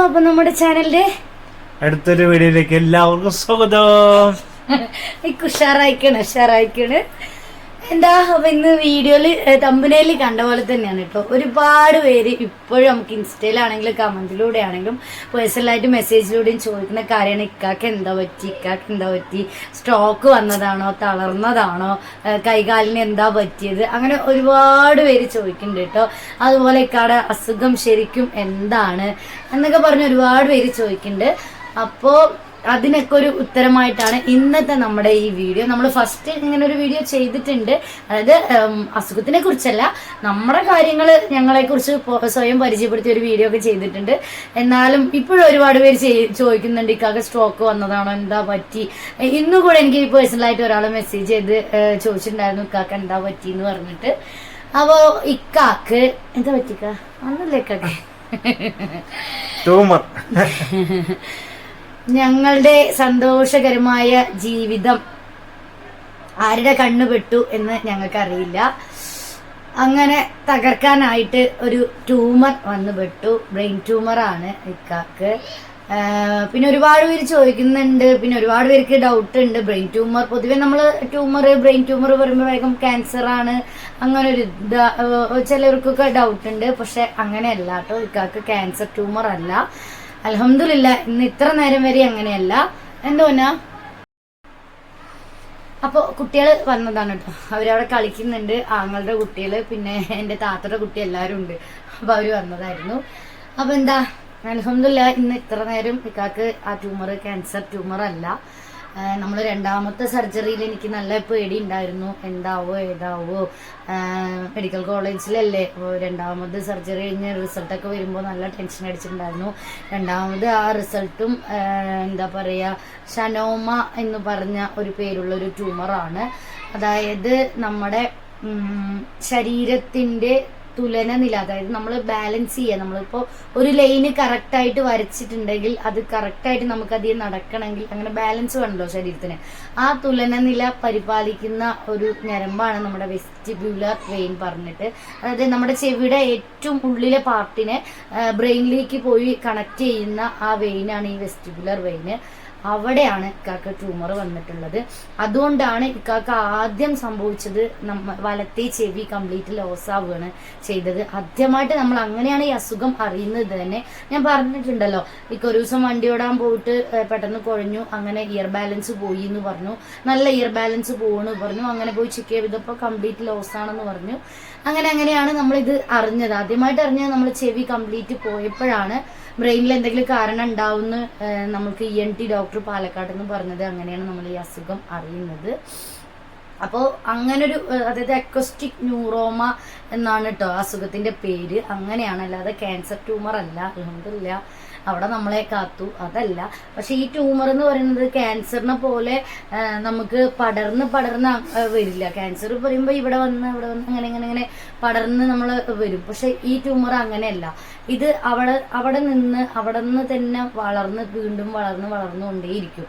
അപ്പൊ നമ്മുടെ ചാനലിന്റെ അടുത്തൊരു വീഡിയോയിലേക്ക് എല്ലാവർക്കും സ്വാഗതം. ഉഷാറായിക്കണ് ഉഷാറായിക്കാണ്. എന്താ അപ്പൊ ഇന്ന് വീഡിയോയിൽ തമ്പനയിൽ കണ്ട പോലെ തന്നെയാണ് കേട്ടോ ഒരുപാട് പേര് ഇപ്പോഴും നമുക്ക് ഇൻസ്റ്റയിലാണെങ്കിലും കമന്റിലൂടെ ആണെങ്കിലും പേഴ്സണലായിട്ട് മെസ്സേജിലൂടെയും ചോദിക്കുന്ന കാര്യമാണ്. ഇക്കാക്ക് എന്താ പറ്റി? ഇക്കാക്ക് എന്താ പറ്റി? സ്ട്രോക്ക് വന്നതാണോ? തളർന്നതാണോ? കൈകാലിന് എന്താ പറ്റിയത്? അങ്ങനെ ഒരുപാട് പേര് ചോദിക്കുന്നുണ്ട് കേട്ടോ അതുപോലെ ഇക്കാടെ അസുഖം ശരിക്കും എന്താണ്? എന്നൊക്കെ പറഞ്ഞ് ഒരുപാട് പേര് ചോദിക്കുന്നുണ്ട്. അപ്പോൾ അതിനൊക്കെ ഒരു ഉത്തരമായിട്ടാണ് ഇന്നത്തെ നമ്മുടെ ഈ വീഡിയോ. നമ്മൾ ഫസ്റ്റ് ഇങ്ങനെ ഒരു വീഡിയോ ചെയ്തിട്ടുണ്ട്. അതായത് അസുഖത്തിനെ കുറിച്ചല്ല നമ്മുടെ കാര്യങ്ങൾ ഞങ്ങളെ കുറിച്ച് സ്വയം പരിചയപ്പെടുത്തിയ ഒരു വീഡിയോ ഒക്കെ ചെയ്തിട്ടുണ്ട്. എന്നാലും ഇപ്പോഴും ഒരുപാട് പേര് ചോദിക്കുന്നുണ്ട് ഇക്കാക്ക് സ്ട്രോക്ക് വന്നതാണോ? എന്താ പറ്റി? ഇന്നും കൂടെ എനിക്ക് പേഴ്സണലായിട്ട് ഒരാൾ മെസ്സേജ് ചെയ്ത് ചോദിച്ചിട്ടുണ്ടായിരുന്നു ഇക്കാക്ക് എന്താ പറ്റി എന്ന് പറഞ്ഞിട്ട്. അപ്പോ ഇക്കാക്ക് എന്താ പറ്റിക്ക അന്നല്ലേ ഇക്കാക്ക്? ട്യൂമർ ഞങ്ങളുടെ സന്തോഷകരമായ ജീവിതം ആരുടെ കണ്ണു പെട്ടു എന്ന് ഞങ്ങൾക്കറിയില്ല. അങ്ങനെ തകർക്കാനായിട്ട് ഒരു ട്യൂമർ വന്നു പെട്ടു. ബ്രെയിൻ ട്യൂമറാണ് ഇക്കാക്ക്. പിന്നെ ഒരുപാട് പേര് ചോദിക്കുന്നുണ്ട്. പിന്നെ ഒരുപാട് പേർക്ക് ഡൗട്ട് ഉണ്ട് ബ്രെയിൻ ട്യൂമർ പൊതുവെ നമ്മൾ ട്യൂമർ ബ്രെയിൻ ട്യൂമർ പറയുമ്പോൾ വേഗം ക്യാൻസർ ആണ് അങ്ങനെ ഒരു ചിലർക്കൊക്കെ ഡൗട്ട് ഉണ്ട് പക്ഷെ അങ്ങനെയല്ല കേട്ടോ. ഇക്കാക്ക് ക്യാൻസർ ട്യൂമർ അല്ല അലഹമില്ല ഇന്ന് ഇത്ര നേരം വരെ അങ്ങനെയല്ല. എന്തോന്നാ അപ്പോൾ കുട്ടികൾ വന്നതാണ് കേട്ടോ അവരവിടെ കളിക്കുന്നുണ്ട് ആങ്ങളുടെ കുട്ടികൾ പിന്നെ എന്റെ താത്തയുടെ കുട്ടി എല്ലാവരും ഉണ്ട്. അപ്പോൾ അവർ വന്നതായിരുന്നു. അപ്പോൾ എന്താ അലഹമില്ല ഇന്ന് ഇത്ര നേരം ഇക്കാക്ക് ആ ട്യൂമർ ക്യാൻസർ ട്യൂമർ അല്ല. നമ്മൾ രണ്ടാമത്തെ സർജറിയിൽ എനിക്ക് നല്ല പേടി ഉണ്ടായിരുന്നു. എന്താവോ ഏതാവോ. മെഡിക്കൽ കോളേജിലല്ലേ അപ്പോൾ രണ്ടാമത് സർജറി കഴിഞ്ഞ് റിസൾട്ടൊക്കെ വരുമ്പോൾ നല്ല ടെൻഷൻ അടിച്ചിട്ടുണ്ടായിരുന്നു. രണ്ടാമത് ആ റിസൾട്ടും എന്താ പറയുക ഷനോമ എന്ന് പറഞ്ഞ ഒരു പേരുള്ള ഒരു ട്യൂമറാണ് അതായത് നമ്മുടെ ഉം, ശരീരത്തിന്റെ തുലന നില അതായത് നമ്മൾ ബാലൻസ് ചെയ്യുക നമ്മളിപ്പോൾ ഒരു ലൈന് കറക്റ്റായിട്ട് വരച്ചിട്ടുണ്ടെങ്കിൽ അത് കറക്റ്റായിട്ട് നമുക്ക് അതിൽ നടക്കണമെങ്കിൽ അങ്ങനെ ബാലൻസ് വേണമല്ലോ ശരീരത്തിന്. ആ തുലന നില പരിപാലിക്കുന്ന ഒരു ഞരമ്പാണ് നമ്മുടെ വെസ്റ്റിബ്യൂലർ വെയിൻ പറഞ്ഞിട്ട്. അതായത് നമ്മുടെ ചെവിയുടെ ഏറ്റവും ഉള്ളിലെ പാർട്ടിനെ ബ്രെയിനിലേക്ക് പോയി കണക്ട് ചെയ്യുന്ന ആ വെയിനാണ് ഈ വെസ്റ്റിബുലർ വെയിന് അവിടെയാണ് ഇക്കാക്ക് ട്യൂമർ വന്നിട്ടുള്ളത്. അതുകൊണ്ടാണ് ഇക്കാക്ക് ആദ്യം സംഭവിച്ചത് നമ്മ വലത്തെ ചെവി കംപ്ലീറ്റ് ലോസ് ആവുകയാണ് ചെയ്തത്. ആദ്യമായിട്ട് നമ്മൾ അങ്ങനെയാണ് ഈ അസുഖം അറിയുന്നത് തന്നെ. ഞാൻ പറഞ്ഞിട്ടുണ്ടല്ലോ ഇക്ക ഒരു ദിവസം വണ്ടി ഓടാൻ പോയിട്ട് പെട്ടെന്ന് കുഴഞ്ഞു. അങ്ങനെ ഇയർ ബാലൻസ് പോയി എന്ന് പറഞ്ഞു. നല്ല ഇയർ ബാലൻസ് പോകണു പറഞ്ഞു. അങ്ങനെ പോയി ചെക്ക് ചെയ്തപ്പോൾ കംപ്ലീറ്റ് ലോസ് ആണെന്ന് പറഞ്ഞു. അങ്ങനെ അങ്ങനെയാണ് നമ്മൾ ഇത് അറിഞ്ഞത്. ആദ്യമായിട്ട് അറിഞ്ഞത് നമ്മൾ ചെവി കംപ്ലീറ്റ് പോയപ്പോഴാണ്. ബ്രെയിനിൽ എന്തെങ്കിലും കാരണം ഉണ്ടാവുന്ന നമുക്ക് E N T doctor Palakkad എന്ന് പറഞ്ഞത് അങ്ങനെയാണ് നമ്മൾ ഈ അസുഖം അറിയുന്നത്. അപ്പോൾ അങ്ങനൊരു അതായത് അക്വസ്റ്റിക് ന്യൂറോമ എന്നാണ് കേട്ടോ അസുഖത്തിന്റെ പേര്. അങ്ങനെയാണ് അല്ലാതെ ക്യാൻസർ ട്യൂമർ അല്ല അലഹമില്ല അവിടെ നമ്മളെ കാത്തു. അതല്ല. പക്ഷെ ഈ ട്യൂമർ എന്ന് പറയുന്നത് ക്യാൻസറിനെ പോലെ നമുക്ക് പടർന്ന് പടർന്ന് വരില്ല. ക്യാൻസർ പറയുമ്പോൾ ഇവിടെ വന്ന് ഇവിടെ വന്ന് അങ്ങനെ ഇങ്ങനെ ഇങ്ങനെ പടർന്ന് നമ്മൾ വരും. പക്ഷെ ഈ ട്യൂമർ അങ്ങനെയല്ല. ഇത് അവിടെ അവിടെ നിന്ന് അവിടെ നിന്ന് തന്നെ വളർന്ന് വീണ്ടും വളർന്ന് വളർന്നുകൊണ്ടേയിരിക്കും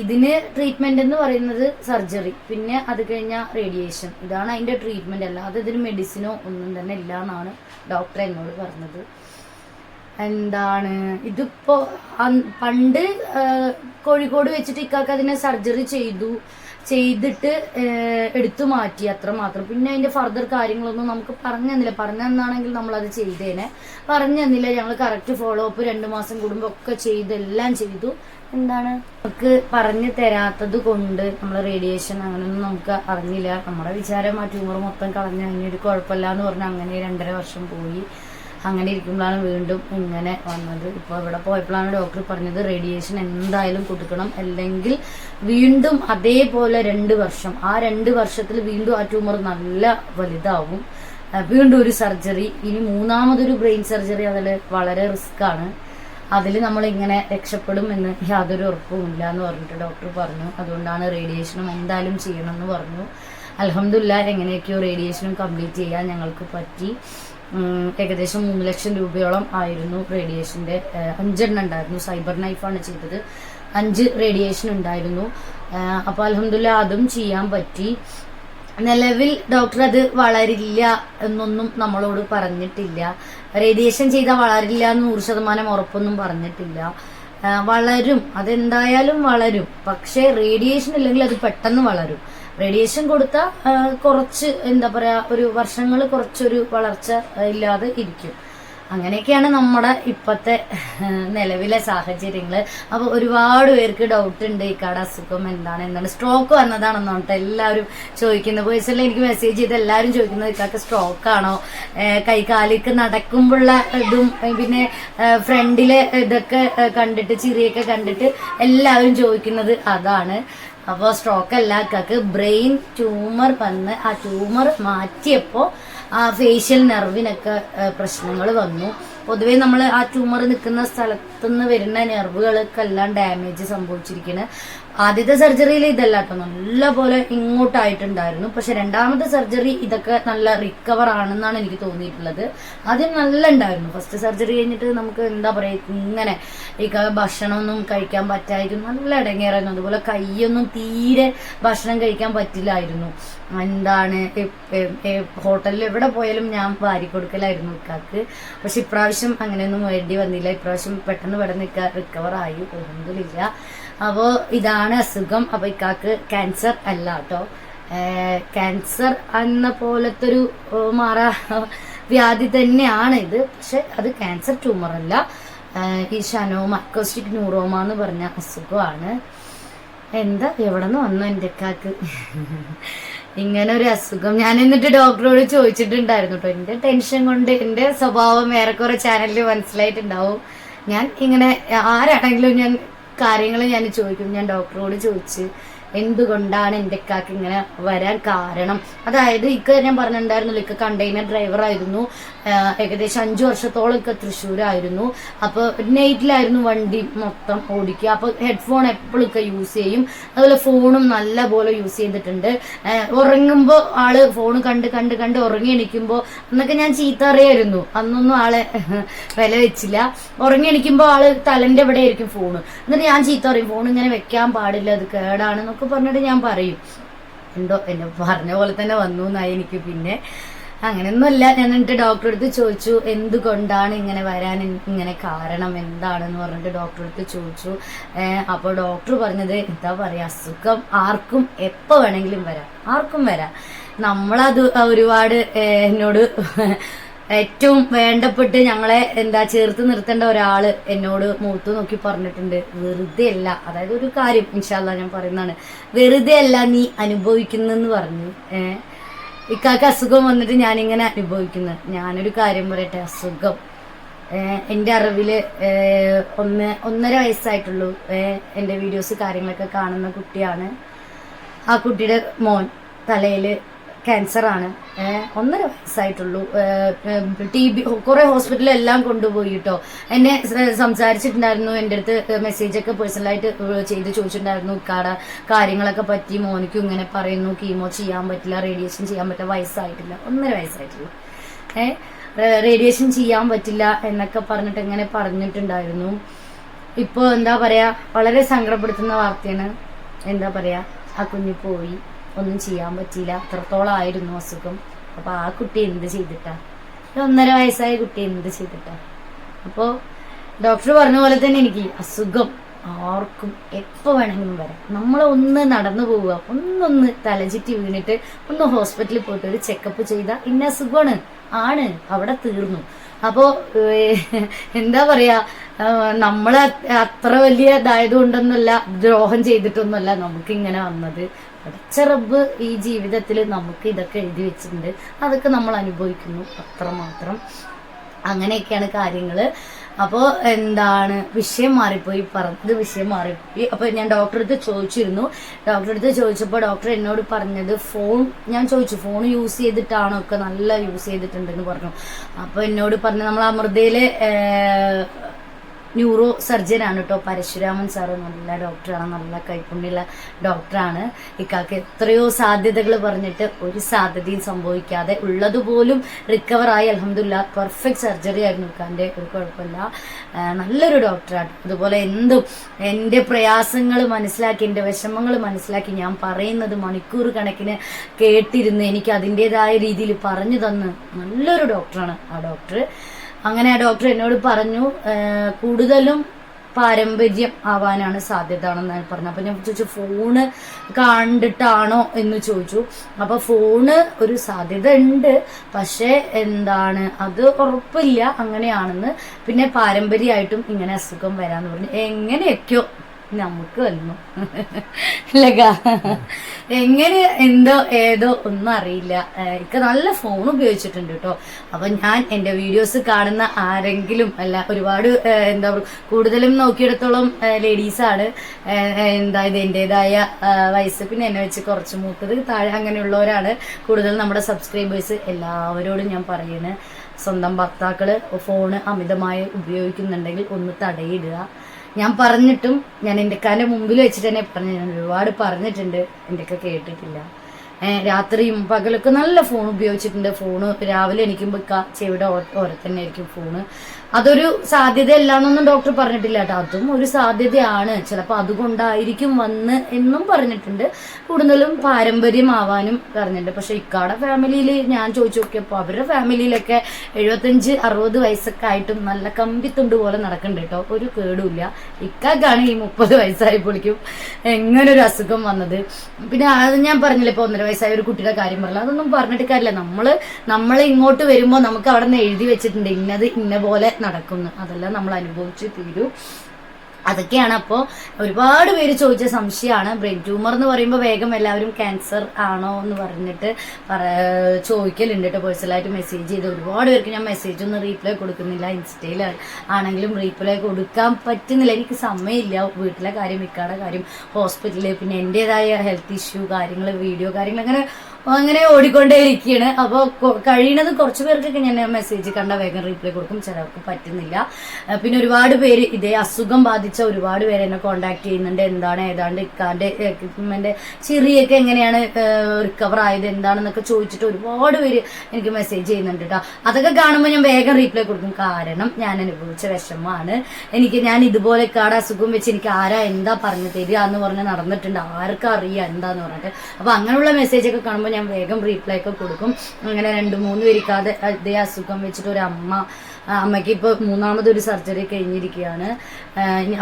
ഇതിന് ട്രീറ്റ്മെന്റ് എന്ന് പറയുന്നത് സർജറി പിന്നെ അത് കഴിഞ്ഞാൽ റേഡിയേഷൻ ഇതാണ് അതിന്റെ ട്രീറ്റ്മെന്റ് അല്ലാതെ ഇതിന് മെഡിസിനോ ഒന്നും തന്നെ ഇല്ല എന്നാണ് ഡോക്ടർ എന്നോട് പറഞ്ഞത്. എന്താണ്? ഇതിപ്പോ പണ്ട് കോഴിക്കോട് വെച്ചിട്ട് ഇക്കാക്ക് അതിനെ സർജറി ചെയ്തു ചെയ്തിട്ട് എടുത്തു മാറ്റി അത്ര മാത്രം. പിന്നെ അതിന്റെ ഫർദർ കാര്യങ്ങളൊന്നും നമുക്ക് പറഞ്ഞു തന്നില്ല പറഞ്ഞു തന്നാണെങ്കിൽ നമ്മൾ അത് ചെയ്തേനെ. പറഞ്ഞു തന്നില്ല ഞങ്ങൾ കറക്റ്റ് ഫോളോ അപ്പ് രണ്ടു മാസം കൂടുമ്പോ ഒക്കെ ചെയ്ത് എല്ലാം ചെയ്തു. എന്താണ്? നമുക്ക് പറഞ്ഞു തരാത്തത് കൊണ്ട് നമ്മൾ റേഡിയേഷൻ അങ്ങനെയൊന്നും നമുക്ക് അറിഞ്ഞില്ല. നമ്മുടെ വിചാരം ആ ട്യൂമർ മൊത്തം കളഞ്ഞ് അതിനൊരു കുഴപ്പമില്ല എന്ന് പറഞ്ഞ് അങ്ങനെ രണ്ടര വർഷം പോയി. അങ്ങനെ ഇരിക്കുമ്പോഴാണ് വീണ്ടും ഇങ്ങനെ വന്നത്. ഇപ്പോൾ ഇവിടെ പോയപ്പോഴാണ് ഡോക്ടർ പറഞ്ഞത് റേഡിയേഷൻ എന്തായാലും കൊടുക്കണം. അല്ലെങ്കിൽ വീണ്ടും അതേപോലെ രണ്ട് വർഷം. ആ രണ്ട് വർഷത്തിൽ വീണ്ടും ആ ട്യൂമർ നല്ല വലുതാവും. വീണ്ടും ഒരു സർജറി ഇനി മൂന്നാമതൊരു ബ്രെയിൻ സർജറി അതിൽ വളരെ റിസ്ക് ആണ്. അതിൽ നമ്മൾ ഇങ്ങനെ രക്ഷപ്പെടും എന്ന് യാതൊരു ഉറപ്പും ഇല്ല എന്ന് പറഞ്ഞിട്ട് ഡോക്ടർ പറഞ്ഞു. അതുകൊണ്ടാണ് റേഡിയേഷനും എന്തായാലും ചെയ്യണമെന്ന് പറഞ്ഞു. അലഹമില്ല എങ്ങനെയൊക്കെയോ റേഡിയേഷനും കംപ്ലീറ്റ് ചെയ്യാൻ ഞങ്ങൾക്ക് പറ്റി. ഏകദേശം മൂന്ന് ലക്ഷം രൂപയോളം ആയിരുന്നു റേഡിയേഷന്റെ അഞ്ചെണ്ണം ഉണ്ടായിരുന്നു. സൈബർ നൈഫാണ് ചെയ്തത്. അഞ്ച് റേഡിയേഷൻ ഉണ്ടായിരുന്നു. അപ്പോൾ അലഹമില്ല അതും ചെയ്യാൻ പറ്റി. നിലവിൽ ഡോക്ടർ അത് വളരില്ല എന്നൊന്നും നമ്മളോട് പറഞ്ഞിട്ടില്ല. റേഡിയേഷൻ ചെയ്താൽ വളരില്ല എന്ന് നൂറ് ശതമാനം ഉറപ്പൊന്നും പറഞ്ഞിട്ടില്ല. വളരും. അതെന്തായാലും വളരും. പക്ഷേ റേഡിയേഷൻ ഇല്ലെങ്കിൽ അത് പെട്ടെന്ന് വളരും. റേഡിയേഷൻ കൊടുത്ത കുറച്ച് എന്താ പറയാ ഒരു വർഷങ്ങൾ കുറച്ചൊരു വളർച്ച ഇല്ലാതെ ഇരിക്കും. അങ്ങനെയൊക്കെയാണ് നമ്മുടെ ഇപ്പോഴത്തെ നിലവിലെ സാഹചര്യങ്ങൾ അപ്പോൾ ഒരുപാട് പേർക്ക് ഡൗട്ട് ഉണ്ട് ഈ കട അസുഖം എന്താണ് എന്താണ്? സ്ട്രോക്ക് വന്നതാണെന്ന് പറഞ്ഞിട്ട് എല്ലാവരും ചോദിക്കുന്നത് പേഴ്സണലി എനിക്ക് മെസ്സേജ് ചെയ്ത് എല്ലാവരും ചോദിക്കുന്നത് ഇക്കാക്ക് സ്ട്രോക്ക് ആണോ? കൈകാലിക്ക് നടക്കുമ്പോഴുള്ള ഇതും പിന്നെ ഫ്രണ്ടിലെ ഇതൊക്കെ കണ്ടിട്ട് ചിരിയൊക്കെ കണ്ടിട്ട് എല്ലാവരും ചോദിക്കുന്നത് അതാണ്. അപ്പോൾ സ്ട്രോക്ക് അല്ല ഇക്കാക്ക് ബ്രെയിൻ ട്യൂമർ വന്ന് ആ ട്യൂമർ മാറ്റിയപ്പോൾ ആ ഫേഷ്യൽ നെർവിനൊക്കെ പ്രശ്നങ്ങൾ വന്നു. പൊതുവേ നമ്മൾ ആ ട്യൂമർ നിൽക്കുന്ന സ്ഥലത്തുനിന്ന് വരുന്ന നെർവുകൾക്കെല്ലാം ഡാമേജ് സംഭവിച്ചിരിക്കുന്നത് ആദ്യത്തെ സർജറിയിൽ ഇതല്ല കേട്ടോ നല്ല പോലെ ഇങ്ങോട്ടായിട്ടുണ്ടായിരുന്നു. പക്ഷെ രണ്ടാമത്തെ സർജറി ഇതൊക്കെ നല്ല റിക്കവർ ആണെന്നാണ് എനിക്ക് തോന്നിയിട്ടുള്ളത്. ആദ്യം നല്ല ഉണ്ടായിരുന്നു. ഫസ്റ്റ് സർജറി കഴിഞ്ഞിട്ട് നമുക്ക് എന്താ പറയുക ഇങ്ങനെ ഈ ഭക്ഷണമൊന്നും കഴിക്കാൻ പറ്റായിരുന്നു നല്ല ഇടങ്ങേറായിരുന്നു. അതുപോലെ കൈയൊന്നും തീരെ ഭക്ഷണം കഴിക്കാൻ പറ്റില്ലായിരുന്നു. എന്താണ് ഹോട്ടലിൽ എവിടെ പോയാലും ഞാൻ വാരി കൊടുക്കലായിരുന്നു ഇക്കാക്ക്. പക്ഷെ ഇപ്രാവശ്യം അങ്ങനെയൊന്നും വേണ്ടി വന്നില്ല. ഇപ്രാവശ്യം പെട്ടെന്ന് പെട്ടെന്ന് ഇക്ക റിക്കവർ ആയി. ഒന്നുമില്ല. അപ്പോൾ ഇതാണ് അസുഖം. അപ്പോൾ ഇക്കാക്ക് ക്യാൻസർ അല്ല കേട്ടോ. ക്യാൻസർ എന്ന പോലത്തെ ഒരു മാറാ വ്യാധി തന്നെയാണ് ഇത്. പക്ഷെ അത് ക്യാൻസർ ട്യൂമർ അല്ല. ഈ ഷനോമ അക്കോസ്റ്റിക് ന്യൂറോമ എന്ന് പറഞ്ഞ അസുഖമാണ്. എന്താ എവിടെ നിന്ന് വന്നു എന്റെ കാക്ക് ഇങ്ങനെ ഒരു അസുഖം. ഞാൻ എന്നിട്ട് ഡോക്ടറോട് ചോദിച്ചിട്ടുണ്ടായിരുന്നു കേട്ടോ. എന്റെ ടെൻഷൻ കൊണ്ട് എന്റെ സ്വഭാവം ഏറെക്കുറെ ചാനലിൽ മനസ്സിലായിട്ടുണ്ടാവും. ഞാൻ ഇങ്ങനെ ആരാണെങ്കിലും ഞാൻ കാര്യങ്ങൾ ഞാൻ ചോദിക്കും. ഞാൻ ഡോക്ടറോട് ചോദിച്ച് എന്തുകൊണ്ടാണ് എന്റെ ഇക്കാക്ക് ഇങ്ങനെ വരാൻ കാരണം? അതായത് ഇക്ക ഞാൻ പറഞ്ഞിട്ടുണ്ടായിരുന്നല്ലോ ഇക്ക കണ്ടെയ്നർ ഡ്രൈവർ ആയിരുന്നു. ഏകദേശം അഞ്ചു വർഷത്തോളം ഒക്കെ തൃശ്ശൂരായിരുന്നു. അപ്പോൾ നൈറ്റിലായിരുന്നു വണ്ടി മൊത്തം ഓടിക്കുക. അപ്പോൾ ഹെഡ്ഫോൺ എപ്പോഴും ഇക്ക യൂസ് ചെയ്യും. അതുപോലെ ഫോണും നല്ല പോലെ യൂസ് ചെയ്തിട്ടുണ്ട്. ഉറങ്ങുമ്പോൾ ആൾ ഫോൺ കണ്ട് കണ്ട് കണ്ട് ഉറങ്ങി എണീക്കുമ്പോൾ അന്നൊക്കെ ഞാൻ ചീത്ത അറിയായിരുന്നു അന്നൊന്നും ആളെ വില വെച്ചില്ല. ഉറങ്ങി എണീക്കുമ്പോൾ ആൾ തലന്റെ ഇവിടെ ആയിരിക്കും ഫോണ് എന്നിട്ട് ഞാൻ ചീത്ത അറിയും ഫോൺ ഇങ്ങനെ വെക്കാൻ പാടില്ല അത് കേടാണെന്നൊക്കെ പറഞ്ഞിട്ട് ഞാൻ പറയും. എന്തോ എന്നെ പറഞ്ഞ പോലെ തന്നെ വന്നു എന്നായി എനിക്ക് പിന്നെ. അങ്ങനെയൊന്നുമല്ല. ഞാൻ എന്നിട്ട് ഡോക്ടറെ അടുത്ത് ചോദിച്ചു എന്തുകൊണ്ടാണ് ഇങ്ങനെ വരാൻ ഇങ്ങനെ കാരണം? എന്താണെന്ന് പറഞ്ഞിട്ട് ഡോക്ടറെ അടുത്ത് ചോദിച്ചു. അപ്പോൾ ഡോക്ടർ പറഞ്ഞത് എന്താ പറയുക അസുഖം ആർക്കും എപ്പോൾ വേണമെങ്കിലും വരാം. ആർക്കും വരാം. നമ്മളത് ഒരുപാട് എന്നോട് ഏറ്റവും വേണ്ടപ്പെട്ട് ഞങ്ങളെ എന്താ ചേർത്ത് നിർത്തേണ്ട ഒരാൾ എന്നോട് മുഖത്ത് നോക്കി പറഞ്ഞിട്ടുണ്ട്. വെറുതെ അല്ല. അതായത് ഒരു കാര്യം ഇൻഷാല്ല ഞാൻ പറയുന്നതാണ്. വെറുതെ അല്ല നീ അനുഭവിക്കുന്നെന്ന് പറഞ്ഞു ഏഹ് ഇക്കാക്ക് അസുഖം വന്നിട്ട് ഞാനിങ്ങനെ അനുഭവിക്കുന്നത് ഞാനൊരു കാര്യം പറയട്ടെ അസുഖം. എന്റെ അറിവിൽ ഒന്ന് ഒന്നര വയസ്സായിട്ടുള്ളൂ എന്റെ വീഡിയോസ് കാര്യങ്ങളൊക്കെ കാണുന്ന കുട്ടിയാണ്. ആ കുട്ടിയുടെ മോൻ തലയിൽ ക്യാൻസറാണ് ഒന്നര വയസ്സായിട്ടുള്ളൂ. ടി ബി കുറേ ഹോസ്പിറ്റലെല്ലാം കൊണ്ടുപോയിട്ടോ എന്നെ സംസാരിച്ചിട്ടുണ്ടായിരുന്നു. എന്റെ അടുത്ത് മെസ്സേജൊക്കെ പേഴ്സണലായിട്ട് ചെയ്ത് ചോദിച്ചിട്ടുണ്ടായിരുന്നു. ഇക്കാട കാര്യങ്ങളൊക്കെ പറ്റി. മോനിക്കും ഇങ്ങനെ പറയുന്നു കീമോ ചെയ്യാൻ പറ്റില്ല റേഡിയേഷൻ ചെയ്യാൻ പറ്റില്ല വയസ്സായിട്ടില്ല. ഒന്നര വയസ്സായിട്ടുള്ളൂ. ഏഹ് റേഡിയേഷൻ ചെയ്യാൻ പറ്റില്ല എന്നൊക്കെ പറഞ്ഞിട്ട് ഇങ്ങനെ പറഞ്ഞിട്ടുണ്ടായിരുന്നു. ഇപ്പോൾ എന്താ പറയാ വളരെ സങ്കടപ്പെടുത്തുന്ന വാർത്തയാണ്. എന്താ പറയാ ആ കുഞ്ഞ് പോയി. ഒന്നും ചെയ്യാൻ പറ്റിയില്ല. അത്രത്തോളം ആയിരുന്നു അസുഖം. അപ്പൊ ആ കുട്ടി എന്ത് ചെയ്തിട്ടാ? ഒന്നര വയസ്സായ കുട്ടി എന്ത് ചെയ്തിട്ടാ? അപ്പോ ഡോക്ടർ പറഞ്ഞ പോലെ തന്നെ എനിക്ക് അസുഖം ആർക്കും എപ്പോൾ വേണമെങ്കിലും വരാം. നമ്മൾ ഒന്ന് നടന്നു പോവുക ഒന്നൊന്ന് തലചുറ്റി വീണിട്ട് ഒന്ന് ഹോസ്പിറ്റലിൽ പോയിട്ട് ഒരു ചെക്കപ്പ് ചെയ്താൽ ഇന്ന അസുഖമാണ് ആണ് അവിടെ തീർന്നു. അപ്പോൾ എന്താ പറയാ നമ്മൾ അത്ര വലിയ ഇതായത് കൊണ്ടൊന്നുമല്ല ദ്രോഹം ചെയ്തിട്ടൊന്നുമല്ല നമുക്ക് ഇങ്ങനെ വന്നത്. പഠിച്ച ഈ ജീവിതത്തിൽ നമുക്ക് ഇതൊക്കെ എഴുതി വെച്ചിട്ടുണ്ട്. അതൊക്കെ നമ്മൾ അനുഭവിക്കുന്നു. അത്രമാത്രം. അങ്ങനെയൊക്കെയാണ് കാര്യങ്ങൾ അപ്പോൾ എന്താണ്? വിഷയം മാറിപ്പോയി. പറഞ്ഞത് വിഷയം മാറിപ്പോയി. അപ്പോൾ ഞാൻ ഡോക്ടറെ അടുത്ത് ചോദിച്ചിരുന്നു. ഡോക്ടറെ അടുത്ത് ചോദിച്ചപ്പോൾ ഡോക്ടർ എന്നോട് പറഞ്ഞത് ഫോൺ ഞാൻ ചോദിച്ചു ഫോൺ യൂസ് ചെയ്തിട്ടാണോ? ഒക്കെ നല്ല യൂസ് ചെയ്തിട്ടുണ്ടെന്ന് പറഞ്ഞു. അപ്പോൾ എന്നോട് പറഞ്ഞു നമ്മൾ അമൃതയിൽ ന്യൂറോ സർജൻ ആണ് കേട്ടോ പരശുരാമൻ സാറ് നല്ല ഡോക്ടറാണ്. നല്ല കൈപ്പുണ്യുള്ള ഡോക്ടറാണ്. ഇക്കാക്ക് എത്രയോ സാധ്യതകൾ പറഞ്ഞിട്ട് ഒരു സാധ്യതയും സംഭവിക്കാതെ ഉള്ളതുപോലും റിക്കവർ ആയി അലഹമില്ല പെർഫെക്റ്റ് സർജറി ആയിരുന്നു ഇക്കാന്റെ ഒരു കുഴപ്പമില്ല. നല്ലൊരു ഡോക്ടറാണ്. അതുപോലെ എന്തും എന്റെ പ്രയാസങ്ങൾ മനസ്സിലാക്കി എന്റെ വിഷമങ്ങൾ മനസ്സിലാക്കി ഞാൻ പറയുന്നത് മണിക്കൂർ കണക്കിന് കേട്ടിരുന്ന് എനിക്ക് അതിന്റെതായ രീതിയിൽ പറഞ്ഞു തന്ന് നല്ലൊരു ഡോക്ടറാണ് ആ ഡോക്ടർ അങ്ങനെ ആ ഡോക്ടർ എന്നോട് പറഞ്ഞു കൂടുതലും പാരമ്പര്യം ആവാനാണ് സാധ്യത ആണെന്ന് പറഞ്ഞത് അപ്പൊ ഞാൻ ചോദിച്ചു ഫോണ് കണ്ടിട്ടാണോ? എന്ന് ചോദിച്ചു. അപ്പൊ ഫോണ് ഒരു സാധ്യത ഉണ്ട് പക്ഷെ എന്താണ്? അത് ഉറപ്പില്ല അങ്ങനെയാണെന്ന്. പിന്നെ പാരമ്പര്യമായിട്ടും ഇങ്ങനെ അസുഖം വരാന്ന് പറഞ്ഞു. എങ്ങനെയൊക്കെയോ നമുക്ക് വന്നു. ലഗ. എങ്ങനെ എന്തോ ഏതോ ഒന്നും അറിയില്ല. എനിക്ക് നല്ല ഫോൺ ഉപയോഗിച്ചിട്ടുണ്ട് കേട്ടോ അപ്പൊ ഞാൻ എന്റെ വീഡിയോസ് കാണുന്ന ആരെങ്കിലും അല്ല ഒരുപാട് എന്താ കൂടുതലും നോക്കിയെടുത്തോളം ലേഡീസാണ് എന്താ ഇത് എന്റെതായ വയസ്സ്. പിന്നെ എന്നെ വെച്ച് കുറച്ച് മൂത്തത് താഴെ അങ്ങനെയുള്ളവരാണ്. കൂടുതൽ നമ്മുടെ സബ്സ്ക്രൈബേഴ്സ് എല്ലാവരോടും ഞാൻ പറയുന്നത് സ്വന്തം ഭർത്താക്കൾ ഫോണ് അമിതമായി ഉപയോഗിക്കുന്നുണ്ടെങ്കിൽ ഒന്ന് തടയിടുക. ഞാൻ പറഞ്ഞിട്ടും ഞാൻ എന്റെ കാലിന്റെ മുമ്പിൽ വെച്ചിട്ട് തന്നെ പറഞ്ഞു ഞാൻ ഒരുപാട് പറഞ്ഞിട്ടുണ്ട്. എന്റെയൊക്കെ കേട്ടിട്ടില്ല. രാത്രിയും പകലൊക്കെ നല്ല ഫോൺ ഉപയോഗിച്ചിട്ടുണ്ട്. ഫോണ് രാവിലെ എനിക്കും ക ചെവിടെ ഓരത്തന്നെ തന്നെ ആയിരിക്കും ഫോണ് അതൊരു സാധ്യതയല്ല എന്നൊന്നും ഡോക്ടർ പറഞ്ഞിട്ടില്ല കേട്ടോ. അതും ഒരു സാധ്യതയാണ്. ചിലപ്പോൾ അതുകൊണ്ടായിരിക്കും വന്ന് എന്നും പറഞ്ഞിട്ടുണ്ട്. കൂടുതലും പാരമ്പര്യമാവാനും പറഞ്ഞിട്ടുണ്ട്. പക്ഷെ ഇക്കാടെ ഫാമിലിയിൽ ഞാൻ ചോദിച്ചു നോക്കിയപ്പോൾ അവരുടെ ഫാമിലിയിലൊക്കെ എഴുപത്തഞ്ച് അറുപത് വയസ്സൊക്കെ ആയിട്ടും നല്ല കമ്പിത്തുണ്ട് പോലെ നടക്കുന്നുണ്ട് കേട്ടോ. ഒരു കേടുമില്ല. ഇക്കാക്കാണ് ഈ മുപ്പത് വയസ്സായപ്പോഴേക്കും എങ്ങനെ ഒരു അസുഖം വന്നത്. പിന്നെ അത് ഞാൻ പറഞ്ഞില്ല ഇപ്പോൾ ഒന്നര വയസ്സായ ഒരു കുട്ടിയുടെ കാര്യം പറഞ്ഞില്ല? അതൊന്നും പറഞ്ഞിട്ട് കാര്യമില്ല. നമ്മൾ നമ്മളെ ഇങ്ങോട്ട് വരുമ്പോൾ നമുക്ക് അവിടെ നിന്ന് എഴുതി വെച്ചിട്ടുണ്ട്. ഇന്നത് ഇന്ന പോലെ നടക്കുന്നു. അതെല്ലാം നമ്മൾ അനുഭവിച്ച് തീരൂ. അതൊക്കെയാണ് അപ്പോൾ ഒരുപാട് പേര് ചോദിച്ച സംശയമാണ് ബ്രെയിൻ ട്യൂമർ എന്ന് പറയുമ്പോൾ വേഗം എല്ലാവരും ക്യാൻസർ ആണോ എന്ന് പറഞ്ഞിട്ട് പറ ചോദിക്കലുണ്ട് കേട്ടോ. പേഴ്സണലായിട്ട് മെസ്സേജ് ചെയ്ത് ഒരുപാട് പേർക്ക് ഞാൻ മെസ്സേജ് ഒന്നും റീപ്ലൈ കൊടുക്കുന്നില്ല. ഇൻസ്റ്റയിൽ ആണെങ്കിലും റീപ്ലൈ കൊടുക്കാൻ പറ്റുന്നില്ല. എനിക്ക് സമയമില്ല. വീട്ടിലെ കാര്യം മിക്കാടെ കാര്യം ഹോസ്പിറ്റലിൽ പിന്നെ എന്റെതായ ഹെൽത്ത് ഇഷ്യൂ കാര്യങ്ങൾ വീഡിയോ കാര്യങ്ങൾ അങ്ങനെ അങ്ങനെ ഓടിക്കൊണ്ടേ ഇരിക്കുകയാണ് അപ്പോൾ കഴിയണത് കുറച്ച് പേർക്കൊക്കെ ഞാൻ മെസ്സേജ് കണ്ട വേഗം റീപ്ലൈ കൊടുക്കും. ചിലർക്ക് പറ്റുന്നില്ല. പിന്നെ ഒരുപാട് പേര് ഇതേ അസുഖം ബാധിച്ച ഒരുപാട് പേര് എന്നെ കോണ്ടാക്ട് ചെയ്യുന്നുണ്ട്. എന്താണ് ഏതാണ്ട് ഇക്കാന്റെ എക്യുപ്മെന്റ് ചെറിയൊക്കെ എങ്ങനെയാണ് റിക്കവർ ആയത് എന്താണെന്നൊക്കെ ചോദിച്ചിട്ട് ഒരുപാട് പേര് എനിക്ക് മെസ്സേജ് ചെയ്യുന്നുണ്ട് കേട്ടോ അതൊക്കെ കാണുമ്പോൾ ഞാൻ വേഗം റീപ്ലൈ കൊടുക്കും. കാരണം ഞാൻ അനുഭവിച്ച വിഷമമാണ്. എനിക്ക് ഞാൻ ഇതുപോലെ കാട് അസുഖം വെച്ച് എനിക്ക് ആരാ എന്താ പറഞ്ഞു തരിക എന്ന് പറഞ്ഞ് നടന്നിട്ടുണ്ട്. ആർക്കറിയാം എന്താന്ന് പറഞ്ഞിട്ട്. അപ്പൊ അങ്ങനെയുള്ള മെസ്സേജ് ഒക്കെ കാണുമ്പോൾ ഞാൻ വേഗം റീപ്ലൈ ഒക്കെ കൊടുക്കും. അങ്ങനെ രണ്ട് മൂന്ന് പേരിക്കാതെ ഇതേ അസുഖം വെച്ചിട്ട് ഒരു അമ്മ അമ്മയ്ക്ക് ഇപ്പോൾ മൂന്നാമതൊരു സർജറി കഴിഞ്ഞിരിക്കുകയാണ്.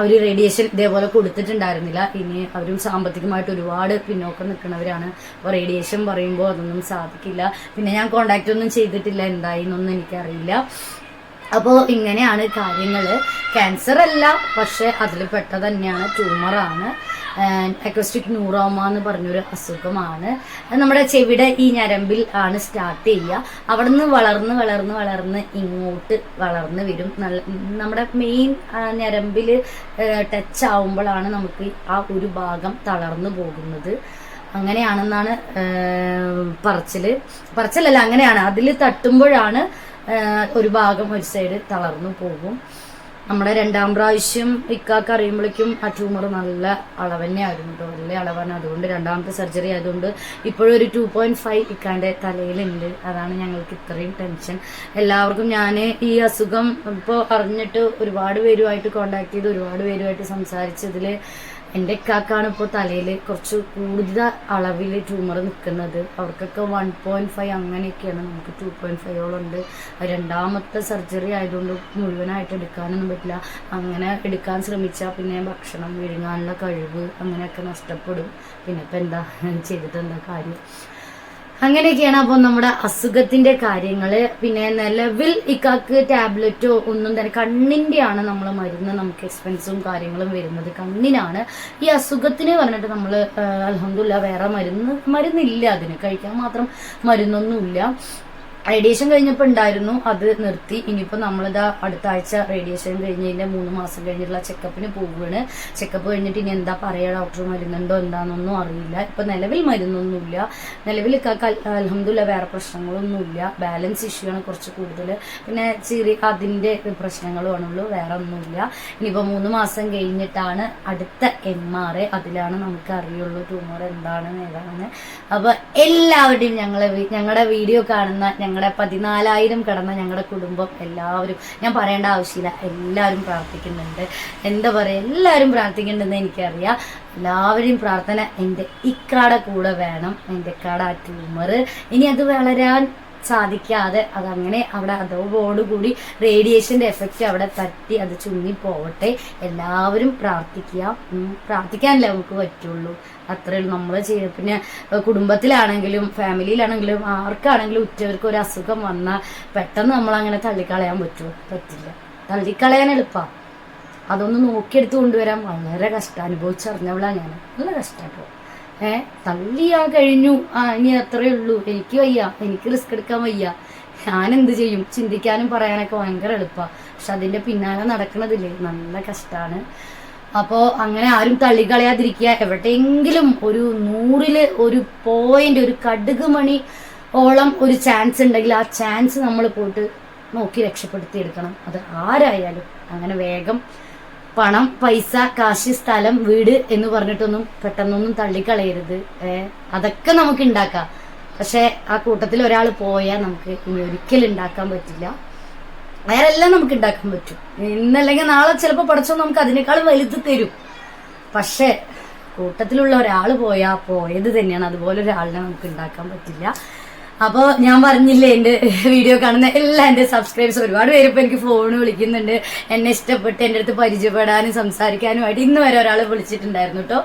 അവർ റേഡിയേഷൻ ഇതേപോലെ കൊടുത്തിട്ടുണ്ടായിരുന്നില്ല. ഇനി അവരും സാമ്പത്തികമായിട്ട് ഒരുപാട് പിന്നോക്കം നിൽക്കുന്നവരാണ്. അപ്പോൾ റേഡിയേഷൻ പറയുമ്പോൾ അതൊന്നും സാധിക്കില്ല. പിന്നെ ഞാൻ കോണ്ടാക്റ്റ് ഒന്നും ചെയ്തിട്ടില്ല. എന്തായി എന്നൊന്നും എനിക്കറിയില്ല. അപ്പോൾ ഇങ്ങനെയാണ് കാര്യങ്ങൾ ക്യാൻസർ അല്ല പക്ഷേ അതിൽ പെട്ട തന്നെയാണ്. ട്യൂമറാണ് അക്വസ്റ്റിക് ന്യൂറോമ എന്ന് പറഞ്ഞൊരു അസുഖമാണ്. നമ്മുടെ ചെവിടെ ഈ ഞരമ്പിൽ ആണ് സ്റ്റാർട്ട് ചെയ്യുക. അവിടെ നിന്ന് വളർന്ന് വളർന്ന് വളർന്ന് ഇങ്ങോട്ട് വളർന്ന് വരും. നല്ല നമ്മുടെ മെയിൻ ഞരമ്പിൽ ടച്ച് ആവുമ്പോഴാണ് നമുക്ക് ആ ഒരു ഭാഗം തളർന്നു പോകുന്നത്. അങ്ങനെയാണെന്നാണ് പറച്ചിൽ പറച്ചിൽ. പറച്ചിലല്ല അങ്ങനെയാണ്. അതിൽ തട്ടുമ്പോഴാണ് ഒരു ഭാഗം ഒരു സൈഡ് തളർന്നു പോകും. നമ്മുടെ രണ്ടാം പ്രാവശ്യം ഇക്കാക്ക് അറിയുമ്പോഴേക്കും ആ ട്യൂമർ നല്ല അളവന്നെ ആയിരുന്നു കേട്ടോ വലിയ അളവാണ്. അതുകൊണ്ട് രണ്ടാമത്തെ സർജറി ആയതുകൊണ്ട് ഇപ്പോഴും ഒരു ടു പോയിന്റ് ഫൈവ് ഇക്കാന്റെ തലയിലുണ്ട്. അതാണ് ഞങ്ങൾക്ക് ഇത്രയും ടെൻഷൻ എല്ലാവർക്കും ഞാൻ ഈ അസുഖം ഇപ്പോൾ അറിഞ്ഞിട്ട് ഒരുപാട് പേരുമായിട്ട് കോണ്ടാക്ട് ചെയ്ത് ഒരുപാട് പേരുമായിട്ട് സംസാരിച്ചതിൽ എന്റെ ഇക്കാക്കാണ് ഇപ്പോൾ തലയിൽ കുറച്ച് കൂടുതൽ അളവിൽ ട്യൂമർ നിൽക്കുന്നത് അവർക്കൊക്കെ വൺ പോയിന്റ് ഫൈവ് അങ്ങനെയൊക്കെയാണ്. നമുക്ക് ടു പോയിന്റ് ഫൈവോളം ഉണ്ട്. രണ്ടാമത്തെ സർജറി ആയതുകൊണ്ട് മുഴുവനായിട്ട് എടുക്കാനൊന്നും പറ്റില്ല. അങ്ങനെ എടുക്കാൻ ശ്രമിച്ചാൽ പിന്നെ ഭക്ഷണം വിഴുങ്ങാനുള്ള കഴിവ് അങ്ങനെയൊക്കെ നഷ്ടപ്പെടും. പിന്നെ ഇപ്പം എന്താ? ചെയ്തിട്ട് കാര്യം? അങ്ങനെയൊക്കെയാണ് അപ്പോൾ നമ്മുടെ അസുഖത്തിന്റെ കാര്യങ്ങൾ. പിന്നെ നിലവിൽ ഇക്കാക്ക് ടാബ്ലറ്റോ ഒന്നും തന്നെ കണ്ണിന്റെ ആണ് നമ്മൾ മരുന്ന് നമുക്ക് എക്സ്പെൻസും കാര്യങ്ങളും വരുന്നത്. കണ്ണിനാണ്. ഈ അസുഖത്തിന് പറഞ്ഞിട്ട് നമ്മൾ അലഹമില്ല വേറെ മരുന്ന് മരുന്നില്ല അതിന്. കഴിക്കാൻ മാത്രം മരുന്നൊന്നുമില്ല. റേഡിയേഷൻ കഴിഞ്ഞപ്പോൾ ഉണ്ടായിരുന്നു. അത് നിർത്തി. ഇനിയിപ്പോൾ നമ്മളിതാ അടുത്ത ആഴ്ച റേഡിയേഷൻ കഴിഞ്ഞതിന്റെ മൂന്ന് മാസം കഴിഞ്ഞിട്ടുള്ള ചെക്കപ്പിന് പോവുകയാണ് ചെക്കപ്പ് കഴിഞ്ഞിട്ട് ഇനി എന്താ പറയുക ഡോക്ടർ മരുന്നുണ്ടോ എന്താണെന്നൊന്നും അറിയില്ല. ഇപ്പൊ നിലവിൽ മരുന്നൊന്നുമില്ല. നിലവിൽ അലഹമില്ല വേറെ പ്രശ്നങ്ങളൊന്നുമില്ല. ബാലൻസ് ഇഷ്യൂ ആണ് കുറച്ച് കൂടുതൽ പിന്നെ ചെറിയ അതിന്റെ പ്രശ്നങ്ങളുമാണുള്ളൂ. വേറെ ഒന്നുമില്ല. ഇനിയിപ്പോൾ മൂന്ന് മാസം കഴിഞ്ഞിട്ടാണ് അടുത്ത എം ആർ അതിലാണ് നമുക്ക് അറിയുള്ളൂ ട്യൂമർ എന്താണ് ഏതാണെന്ന്. അപ്പൊ എല്ലാവരുടെയും ഞങ്ങളെ ഞങ്ങളുടെ വീഡിയോ കാണുന്ന ഞങ്ങളുടെ പതിനാലായിരം കടന്ന ഞങ്ങളുടെ കുടുംബം എല്ലാവരും ഞാൻ പറയേണ്ട ആവശ്യമില്ല. എല്ലാവരും പ്രാർത്ഥിക്കുന്നുണ്ട്. എന്താ പറയുക എല്ലാവരും പ്രാർത്ഥിക്കുന്നുണ്ടെന്ന് എനിക്കറിയാം. എല്ലാവരെയും പ്രാർത്ഥന എന്റെ ഇക്കാടെ കൂടെ വേണം. എന്റെ ഇക്കാടെ ആ ട്യൂമർ ഇനി അത് വളരാൻ സാധിക്കാതെ അതങ്ങനെ അവിടെ അതോടുകൂടി റേഡിയേഷന്റെ എഫക്റ്റ് അവിടെ തട്ടി അത് ചുങ്ങി പോവട്ടെ എല്ലാവരും പ്രാർത്ഥിക്കുക. പ്രാർത്ഥിക്കാനല്ലേ നമുക്ക് പറ്റുള്ളൂ. അത്രേ ഉള്ളൂ. നമ്മൾ ചെയ്യുക പിന്നെ കുടുംബത്തിലാണെങ്കിലും ഫാമിലിയിലാണെങ്കിലും ആർക്കാണെങ്കിലും ഉറ്റവർക്ക് ഒരു അസുഖം വന്നാൽ പെട്ടെന്ന് നമ്മൾ അങ്ങനെ തള്ളിക്കളയാൻ പറ്റുമോ പറ്റില്ല. തള്ളിക്കളയാൻ എളുപ്പമാണ് അതൊന്ന് നോക്കിയെടുത്ത് കൊണ്ടുവരാൻ വളരെ കഷ്ടം. അനുഭവിച്ചറിഞ്ഞവളാ ഞാൻ നല്ല കഷ്ടമായിപ്പോ ഏ തള്ളിയാ കഴിഞ്ഞു. ആ ഇനി അത്രേ ഉള്ളൂ. എനിക്ക് വയ്യ. എനിക്ക് റിസ്ക് എടുക്കാൻ വയ്യ. ഞാൻ എന്ത് ചെയ്യും? ചിന്തിക്കാനും പറയാനൊക്കെ ഭയങ്കര എളുപ്പമാണ് പക്ഷെ അതിന്റെ പിന്നാലെ നടക്കണതില്ലേ നല്ല കഷ്ടാണ്. അപ്പോൾ അങ്ങനെ ആരും തള്ളിക്കളയാതിരിക്കുക. എവിടെയെങ്കിലും ഒരു നൂറിൽ ഒരു പോയിന്റ് ഒരു കടുക് മണി ഓളം ഒരു ചാൻസ് ഉണ്ടെങ്കിൽ ആ ചാൻസ് നമ്മൾ പോയിട്ട് നോക്കി രക്ഷപ്പെടുത്തിയെടുക്കണം അത് ആരായാലും. അങ്ങനെ വേഗം പണം പൈസ കാശ് സ്ഥലം വീട് എന്ന് പറഞ്ഞിട്ടൊന്നും പെട്ടെന്നൊന്നും തള്ളിക്കളയരുത്. അതൊക്കെ നമുക്ക് ഉണ്ടാക്കാം. പക്ഷെ ആ കൂട്ടത്തിൽ ഒരാൾ പോയാൽ നമുക്ക് ഇനി ഒരിക്കലും ഉണ്ടാക്കാൻ പറ്റില്ല. വേറെ എല്ലാം നമുക്ക് ഉണ്ടാക്കാൻ പറ്റും. ഇന്നല്ലെങ്കിൽ നാളെ ചിലപ്പോൾ പഠിച്ചോ നമുക്ക് അതിനേക്കാൾ വലുത് തരും. പക്ഷേ കൂട്ടത്തിലുള്ള ഒരാൾ പോയാൽ പോയത് തന്നെയാണ്. അതുപോലെ ഒരാളിനെ നമുക്ക് ഉണ്ടാക്കാൻ പറ്റില്ല. അപ്പോൾ ഞാൻ പറഞ്ഞില്ലേ എന്റെ വീഡിയോ കാണുന്ന എല്ലാ എന്റെ സബ്സ്ക്രൈബേഴ്സ് ഒരുപാട് പേര് ഇപ്പോൾ എനിക്ക് ഫോൺ വിളിക്കുന്നുണ്ട്. എന്നെ ഇഷ്ടപ്പെട്ട് എന്റെ അടുത്ത് പരിചയപ്പെടാനും സംസാരിക്കാനുമായിട്ട് ഇന്ന് വരെ ഒരാൾ വിളിച്ചിട്ടുണ്ടായിരുന്നു കേട്ടോ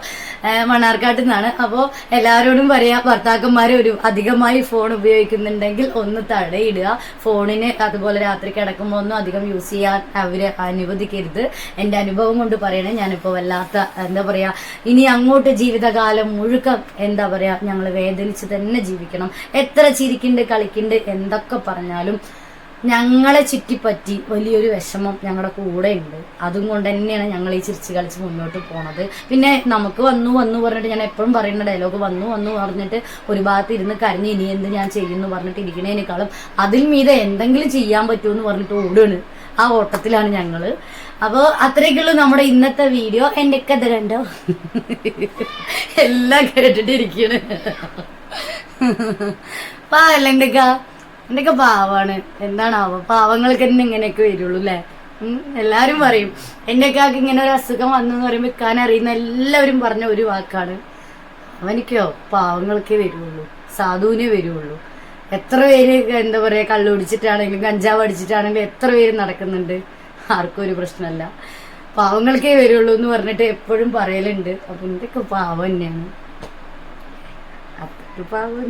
മണ്ണാർക്കാട്ട് നിന്നാണ്. അപ്പോൾ എല്ലാവരോടും പറയാ ഭർത്താക്കന്മാർ ഒരു അധികമായി ഫോൺ ഉപയോഗിക്കുന്നുണ്ടെങ്കിൽ ഒന്ന് തടയിടുക. ഫോണിന് അതുപോലെ രാത്രി കിടക്കുമ്പോൾ ഒന്നും അധികം യൂസ് ചെയ്യാൻ അവർ അനുവദിക്കരുത്. എന്റെ അനുഭവം കൊണ്ട് പറയണേ ഞാനിപ്പോൾ വല്ലാത്ത എന്താ പറയാ ഇനി അങ്ങോട്ട് ജീവിതകാലം മുഴുക്കം എന്താ പറയാ ഞങ്ങൾ വേദനിച്ച് തന്നെ ജീവിക്കണം. എത്ര ചിരിക്കുണ്ട് കളിക്കുന്നുണ്ട് എന്തൊക്കെ പറഞ്ഞാലും ഞങ്ങളെ ചുറ്റിപ്പറ്റി വലിയൊരു വിഷമം ഞങ്ങളുടെ കൂടെ ഉണ്ട് അതും കൊണ്ട് തന്നെയാണ് ഞങ്ങൾ ഈ ചിരിച്ച് കളിച്ച് മുന്നോട്ട് പോണത്. പിന്നെ നമുക്ക് വന്നു വന്നു പറഞ്ഞിട്ട് ഞാൻ എപ്പോഴും പറയുന്ന ഡയലോഗ് വന്നു വന്നു പറഞ്ഞിട്ട് ഒരു ഭാഗത്ത് ഇരുന്ന് കരഞ്ഞ് ഇനി എന്ത് ഞാൻ ചെയ്യുന്നു പറഞ്ഞിട്ട് ഇരിക്കണേനേക്കാളും അതിൽ മീതെ എന്തെങ്കിലും ചെയ്യാൻ പറ്റുമെന്ന് പറഞ്ഞിട്ട് ഓടുകയാണ് ആ ഓട്ടത്തിലാണ് ഞങ്ങൾ. അപ്പോൾ അത്രയൊക്കെയുള്ളൂ നമ്മുടെ ഇന്നത്തെ വീഡിയോ. എന്റെ കഥ കണ്ടോ? എല്ലാം കേട്ടിട്ടിരിക്കണ്. പാവല്ല എന്തൊക്ക എന്തൊക്കെ പാവാണ്. എന്താണാവോ പാവങ്ങൾക്ക് തന്നെ ഇങ്ങനെയൊക്കെ വരുള്ളൂ അല്ലേ എല്ലാരും പറയും. എന്റെ ഇങ്ങനെ ഒരു അസുഖം വന്നു എന്ന് പറയുമ്പോൾ ഇക്കാൻ അറിയുന്ന എല്ലാവരും പറഞ്ഞ ഒരു വാക്കാണ്. അവനിക്കോ? പാവങ്ങൾക്കേ വരുള്ളൂ. സാധുവിനെ വരുള്ളൂ. എത്ര പേര് എന്താ പറയാ കള്ളു പിടിച്ചിട്ടാണെങ്കിലും കഞ്ചാവ് അടിച്ചിട്ടാണെങ്കിലും എത്ര പേര് നടക്കുന്നുണ്ട്? ആർക്കും ഒരു പ്രശ്നമല്ല പാവങ്ങൾക്കേ വരുള്ളൂ എന്ന് പറഞ്ഞിട്ട് എപ്പോഴും പറയലുണ്ട്. അപ്പൊ എന്തൊക്കെ പാവം തന്നെയാണ്. അപ്പൊ പാവം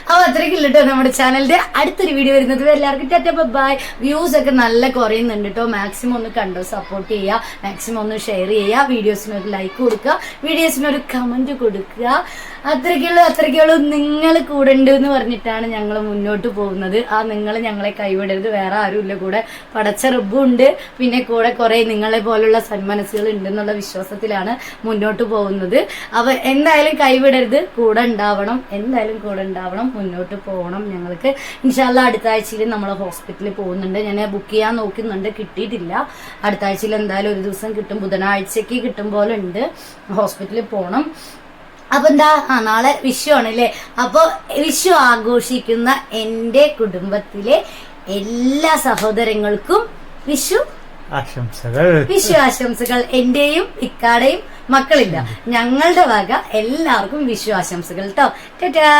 അപ്പൊ അത്രയ്ക്ക് ഇല്ലട്ടോ നമ്മുടെ ചാനലിന്റെ അടുത്തൊരു വീഡിയോ വരുന്നത്. വരെ എല്ലാവർക്കും ടാറ്റ ബൈ വ്യൂസ് ഒക്കെ നല്ല കുറയുന്നുണ്ട് കേട്ടോ മാക്സിമം ഒന്ന് കണ്ടോ സപ്പോർട്ട് ചെയ്യുക മാക്സിമം ഒന്ന് ഷെയർ ചെയ്യുക വീഡിയോസിന് ഒരു ലൈക്ക് കൊടുക്കുക. വീഡിയോസിന് ഒരു കമന്റ് കൊടുക്കുക. അത്രയ്ക്കുള്ളൂ അത്രയ്ക്കുള്ളൂ നിങ്ങൾ കൂടെ ഉണ്ട് എന്ന് പറഞ്ഞിട്ടാണ് ഞങ്ങൾ മുന്നോട്ട് പോകുന്നത്. ആ നിങ്ങൾ ഞങ്ങളെ കൈവിടരുത്. വേറെ ആരുമില്ല കൂടെ പടച്ച ഉണ്ട്. പിന്നെ കൂടെ കുറെ നിങ്ങളെ പോലുള്ള സന്മനസ്സുകൾ ഉണ്ടെന്നുള്ള വിശ്വാസത്തിലാണ് മുന്നോട്ട് പോകുന്നത്. അപ്പൊ എന്തായാലും കൈവിടരുത്. കൂടെ ഉണ്ടാവണം. എന്തായാലും കൂടെ ഉണ്ടാവണം. മുന്നോട്ട് പോകണം. ഞങ്ങൾക്ക് ഇൻഷാല്ല അടുത്ത ആഴ്ചയിൽ നമ്മൾ ഹോസ്പിറ്റലിൽ പോകുന്നുണ്ട്. ഞാൻ ബുക്ക് ചെയ്യാൻ നോക്കുന്നുണ്ട്. കിട്ടിയിട്ടില്ല. അടുത്ത ആഴ്ചയിൽ എന്തായാലും ഒരു ദിവസം കിട്ടും. ബുധനാഴ്ചക്ക് കിട്ടും പോലെ ഉണ്ട്. ഹോസ്പിറ്റലിൽ പോകണം അപ്പൊ എന്താ? ആ നാളെ വിഷു ആണല്ലേ അപ്പൊ വിഷു ആഘോഷിക്കുന്ന എന്റെ കുടുംബത്തിലെ എല്ലാ സഹോദരങ്ങൾക്കും വിഷു ആശംസകൾ. വിഷു ആശംസകൾ. എന്റെയും ഇക്കാടെയും മക്കളില്ല. ഞങ്ങളുടെ വക എല്ലാവർക്കും വിഷു ആശംസകൾ കേട്ടോ ടാറ്റാ